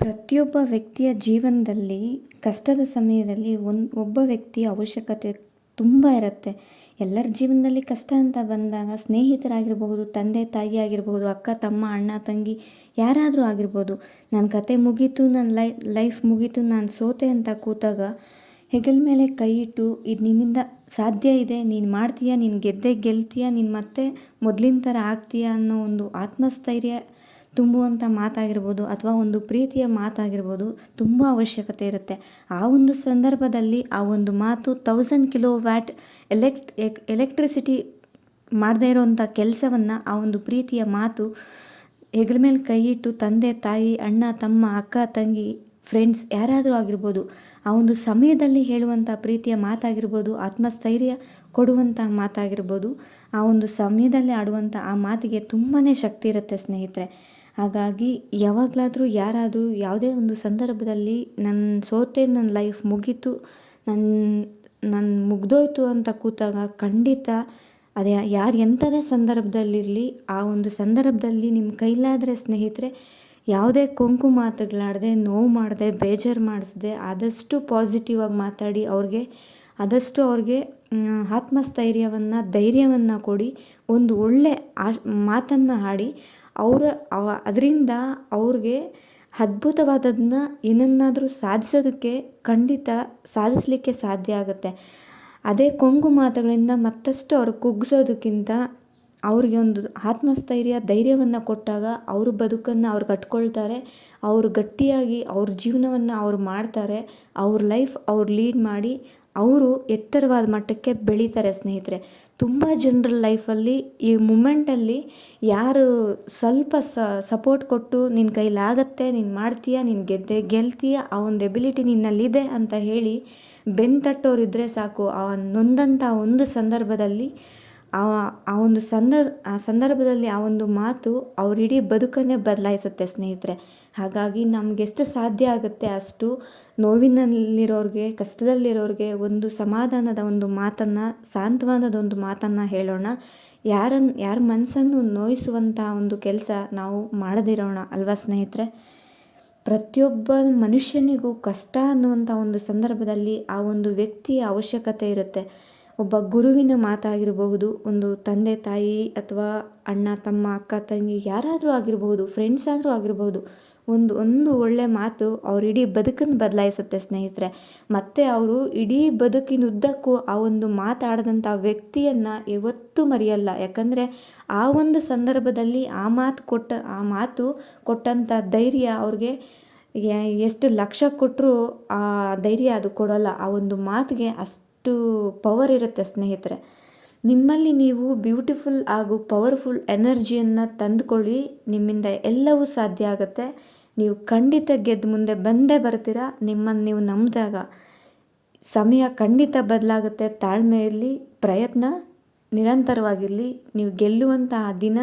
ಪ್ರತಿಯೊಬ್ಬ ವ್ಯಕ್ತಿಯ ಜೀವನದಲ್ಲಿ, ಕಷ್ಟದ ಸಮಯದಲ್ಲಿ ಒಂದು ಒಬ್ಬ ವ್ಯಕ್ತಿಯ ಅವಶ್ಯಕತೆ ತುಂಬ ಇರುತ್ತೆ. ಎಲ್ಲರ ಜೀವನದಲ್ಲಿ ಕಷ್ಟ ಅಂತ ಬಂದಾಗ ಸ್ನೇಹಿತರಾಗಿರಬಹುದು, ತಂದೆ, ತಾಯಿ ಆಗಿರ್ಬೋದು ಅಕ್ಕ, ತಮ್ಮ, ಅಣ್ಣ, ತಂಗಿ, ಯಾರಾದರೂ ಆಗಿರ್ಬೋದು. ನನ್ನ ಕತೆ ಮುಗೀತು ನನ್ನ ಲೈ, ಲೈಫ್ ಮುಗೀತು, ನಾನು ಸೋತೆ ಅಂತ ಕೂತಾಗ ಹೆಗಲ ಮೇಲೆ ಕೈ ಇಟ್ಟು, ಇದು ನಿನ್ನಿಂದ ಸಾಧ್ಯ ಇದೆ, ನೀನು ಮಾಡ್ತೀಯಾ, ನೀನು ಗೆದ್ದೇ, ಗೆಲ್ತೀಯಾ, ನೀನು ಮತ್ತೆ ಮೊದಲಿನ ಥರ ಆಗ್ತೀಯಾ ಅನ್ನೋ ಒಂದು ಆತ್ಮಸ್ಥೈರ್ಯ ತುಂಬುವಂಥ ಮಾತಾಗಿರ್ಬೋದು ಅಥವಾ ಒಂದು ಪ್ರೀತಿಯ ಮಾತಾಗಿರ್ಬೋದು ತುಂಬ ಅವಶ್ಯಕತೆ ಇರುತ್ತೆ. ಆ ಒಂದು ಸಂದರ್ಭದಲ್ಲಿ ಆ ಒಂದು ಮಾತು thousand kilowatt elect electricity ಮಾಡದೇ ಇರೋವಂಥ ಕೆಲಸವನ್ನು, ಆ ಒಂದು ಪ್ರೀತಿಯ ಮಾತು ಹೆಗಲ ಮೇಲೆ ಕೈ ಇಟ್ಟು ತಂದೆ, ತಾಯಿ, ಅಣ್ಣ, ತಮ್ಮ, ಅಕ್ಕ, ತಂಗಿ ಫ್ರೆಂಡ್ಸ್ ಯಾರಾದರೂ ಆಗಿರ್ಬೋದು, ಆ ಒಂದು ಸಮಯದಲ್ಲಿ ಹೇಳುವಂಥ ಪ್ರೀತಿಯ ಮಾತಾಗಿರ್ಬೋದು, ಆತ್ಮಸ್ಥೈರ್ಯ ಕೊಡುವಂಥ ಮಾತಾಗಿರ್ಬೋದು, ಆ ಒಂದು ಸಮಯದಲ್ಲಿ ಆಡುವಂಥ ಆ ಮಾತಿಗೆ ತುಂಬಾ ಶಕ್ತಿ ಇರುತ್ತೆ ಸ್ನೇಹಿತರೆ. ಹಾಗಾಗಿ ಯಾವಾಗಲಾದರೂ ಯಾರಾದರೂ ಯಾವುದೇ ಒಂದು ಸಂದರ್ಭದಲ್ಲಿ ನನ್ನ ಸೋತೆ ನನ್ನ ಲೈಫ್ ಮುಗೀತು ನನ್ನ ನನ್ನ ಮುಗ್ದೋಯ್ತು ಅಂತ ಕೂತಾಗ ಖಂಡಿತ ಅದೇ ಯಾರು ಎಂಥದೇ ಸಂದರ್ಭದಲ್ಲಿರಲಿ, ಆ ಒಂದು ಸಂದರ್ಭದಲ್ಲಿ ನಿಮ್ಮ ಕೈಲಾದರೆ ಸ್ನೇಹಿತರೆ ಯಾವುದೇ ಕೊಂಕು ಮಾತುಗಳಾಡದೆ, ನೋವು ಮಾಡದೆ, ಬೇಜಾರು ಮಾಡಿಸ್ದೆ ಆದಷ್ಟು ಪಾಸಿಟಿವ್ ಆಗಿ ಮಾತಾಡಿ ಅವ್ರಿಗೆ, ಆದಷ್ಟು ಅವ್ರಿಗೆ ಆತ್ಮಸ್ಥೈರ್ಯವನ್ನು, ಧೈರ್ಯವನ್ನು ಕೊಡಿ, ಒಂದು ಒಳ್ಳೆ ಆಶ್ ಮಾತನ್ನು ಆಡಿ ಅವರ, ಅವ, ಅದರಿಂದ ಅವ್ರಿಗೆ ಅದ್ಭುತವಾದದನ್ನ ಏನನ್ನಾದರೂ ಸಾಧಿಸೋದಕ್ಕೆ ಖಂಡಿತ ಸಾಧಿಸಲಿಕ್ಕೆ ಸಾಧ್ಯ ಆಗುತ್ತೆ. ಅದೇ ಕೊಂಗು ಮಾತುಗಳಿಂದ ಮತ್ತಷ್ಟು ಅವ್ರು ಕುಗ್ಗಿಸೋದಕ್ಕಿಂತ ಅವ್ರಿಗೆ ಒಂದು ಆತ್ಮಸ್ಥೈರ್ಯ, ಧೈರ್ಯವನ್ನು ಕೊಟ್ಟಾಗ ಅವ್ರ ಬದುಕನ್ನು ಅವ್ರು ಕಟ್ಕೊಳ್ತಾರೆ. ಅವರು ಗಟ್ಟಿಯಾಗಿ ಅವ್ರ ಜೀವನವನ್ನು ಅವ್ರು ಮಾಡ್ತಾರೆ. ಅವ್ರ ಲೈಫ್ ಅವ್ರು ಲೀಡ್ ಮಾಡಿ ಅವರು ಎತ್ತರವಾದ ಮಟ್ಟಕ್ಕೆ ಬೆಳೀತಾರೆ ಸ್ನೇಹಿತರೆ. ತುಂಬ ಜನರ ಲೈಫಲ್ಲಿ ಈ ಮೂಮೆಂಟಲ್ಲಿ ಯಾರು ಸ್ವಲ್ಪ ಸಪೋರ್ಟ್ ಕೊಟ್ಟು ನಿನ್ನ ಕೈಲಾಗತ್ತೆ ನೀನು ಮಾಡ್ತೀಯ, ನೀನು ಗೆದ್ದೆ, ಗೆಲ್ತೀಯ, ಆ ಒಂದು ಎಬಿಲಿಟಿ ನಿನ್ನಲ್ಲಿದೆ ಅಂತ ಹೇಳಿ ಬೆನ್ನು ತಟ್ಟೋರಿದ್ದರೆ ಸಾಕು. ಆ ನೊಂದಂಥ ಒಂದು ಸಂದರ್ಭದಲ್ಲಿ ಆ ಆ ಒಂದು ಸಂದರ್ ಆ ಸಂದರ್ಭದಲ್ಲಿ ಆ ಒಂದು ಮಾತು ಅವ್ರ ಬದುಕನ್ನೇ ಬದಲಾಯಿಸುತ್ತೆ ಸ್ನೇಹಿತರೆ. ಹಾಗಾಗಿ ನಮ್ಗೆ ಎಷ್ಟು ಸಾಧ್ಯ ಆಗುತ್ತೆ ಅಷ್ಟು ನೋವಿನಲ್ಲಿರೋರಿಗೆ, ಕಷ್ಟದಲ್ಲಿರೋರಿಗೆ ಒಂದು ಸಮಾಧಾನದ ಒಂದು ಮಾತನ್ನು, ಸಾಂತ್ವನದ ಒಂದು ಮಾತನ್ನು ಹೇಳೋಣ. ಯಾರನ್ನು ಯಾರ ಮನಸ್ಸನ್ನು ನೋಯಿಸುವಂಥ ಒಂದು ಕೆಲಸ ನಾವು ಮಾಡದಿರೋಣ ಅಲ್ವಾ ಸ್ನೇಹಿತರೆ? ಪ್ರತಿಯೊಬ್ಬ ಮನುಷ್ಯನಿಗೂ ಕಷ್ಟ ಅನ್ನುವಂಥ ಒಂದು ಸಂದರ್ಭದಲ್ಲಿ ಆ ಒಂದು ವ್ಯಕ್ತಿಯ ಅವಶ್ಯಕತೆ ಇರುತ್ತೆ. ಒಬ್ಬ ಗುರುವಿನ ಮಾತಾಗಿರಬಹುದು, ಒಂದು ತಂದೆ ತಾಯಿ ಅಥವಾ ಅಣ್ಣ, ತಮ್ಮ ಅಕ್ಕ, ತಂಗಿ ಯಾರಾದರೂ ಆಗಿರಬಹುದು ಫ್ರೆಂಡ್ಸ್ ಆದರೂ ಆಗಿರಬಹುದು. ಒಂದು ಒಂದು ಒಳ್ಳೆಯ ಮಾತು ಅವ್ರ ಬದುಕನ್ನು ಬದಲಾಯಿಸುತ್ತೆ ಸ್ನೇಹಿತರೆ. ಮತ್ತು ಅವರು ಇಡೀ ಬದುಕಿನುದ್ದಕ್ಕೂ ಆ ಒಂದು ಮಾತಾಡಿದಂಥ ವ್ಯಕ್ತಿಯನ್ನು ಯಾವತ್ತೂ ಮರೆಯಲ್ಲ. ಯಾಕಂದರೆ ಆ ಒಂದು ಸಂದರ್ಭದಲ್ಲಿ ಆ ಮಾತು ಕೊಟ್ಟ, ಆ ಮಾತು ಕೊಟ್ಟಂಥ ಧೈರ್ಯ ಅವ್ರಿಗೆ ಎಷ್ಟು ಲಕ್ಷ ಕೊಟ್ಟರೂ ಆ ಧೈರ್ಯ ಅದು ಕೊಡೋಲ್ಲ. ಆ ಒಂದು ಮಾತಿಗೆ ಅಷ್ಟು ಪವರ್ ಇರುತ್ತೆ ಸ್ನೇಹಿತರೆ. ನಿಮ್ಮಲ್ಲಿ ನೀವು ಬ್ಯೂಟಿಫುಲ್ ಹಾಗೂ ಪವರ್ಫುಲ್ ಎನರ್ಜಿಯನ್ನು ತಂದುಕೊಳ್ಳಿ, ನಿಮ್ಮಿಂದ ಎಲ್ಲವೂ ಸಾಧ್ಯ ಆಗುತ್ತೆ. ನೀವು ಖಂಡಿತ ಗೆದ್ದು ಮುಂದೆ ಬಂದೇ ಬರ್ತೀರಾ, ನಿಮ್ಮನ್ನು ನೀವು ನಂಬಿದಾಗ. ಸಮಯ ಖಂಡಿತ ಬದಲಾಗುತ್ತೆ, ತಾಳ್ಮೆಯಲ್ಲಿ ಪ್ರಯತ್ನ. ನಿರಂತರವಾಗಿರಲಿ, ನೀವು ಗೆಲ್ಲುವಂತಹ ದಿನ,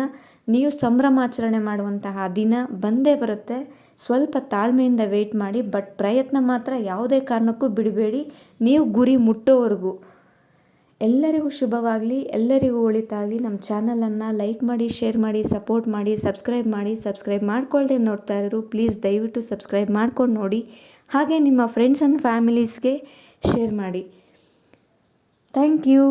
ನೀವು ಸಂಭ್ರಮಾಚರಣೆ ಮಾಡುವಂತಹ ದಿನ ಬಂದೇ ಬರುತ್ತೆ. ಸ್ವಲ್ಪ ತಾಳ್ಮೆಯಿಂದ ವೆಯ್ಟ್ ಮಾಡಿ ಬಟ್ ಪ್ರಯತ್ನ ಮಾತ್ರ ಯಾವುದೇ ಕಾರಣಕ್ಕೂ ಬಿಡಬೇಡಿ. ನೀವು ಗುರಿ ಮುಟ್ಟೋವರೆಗೂ ಎಲ್ಲರಿಗೂ ಶುಭವಾಗಲಿ, ಎಲ್ಲರಿಗೂ ಒಳಿತಾಗಲಿ. ನಮ್ಮ ಚಾನಲನ್ನು ಲೈಕ್ ಮಾಡಿ ಶೇರ್ ಮಾಡಿ ಸಪೋರ್ಟ್ ಮಾಡಿ ಸಬ್ಸ್ಕ್ರೈಬ್ ಮಾಡಿ ಸಬ್ಸ್ಕ್ರೈಬ್ ಮಾಡ್ಕೊಳ್ಳದೆ ನೋಡ್ತಾ ಇರೋರು ಪ್ಲೀಸ್ ದಯವಿಟ್ಟು ಸಬ್ಸ್ಕ್ರೈಬ್ ಮಾಡ್ಕೊಂಡು ನೋಡಿ. ಹಾಗೆ ನಿಮ್ಮ ಫ್ರೆಂಡ್ಸ್ ಆ್ಯಂಡ್ ಫ್ಯಾಮಿಲೀಸ್ಗೆ ಶೇರ್ ಮಾಡಿ. Thank you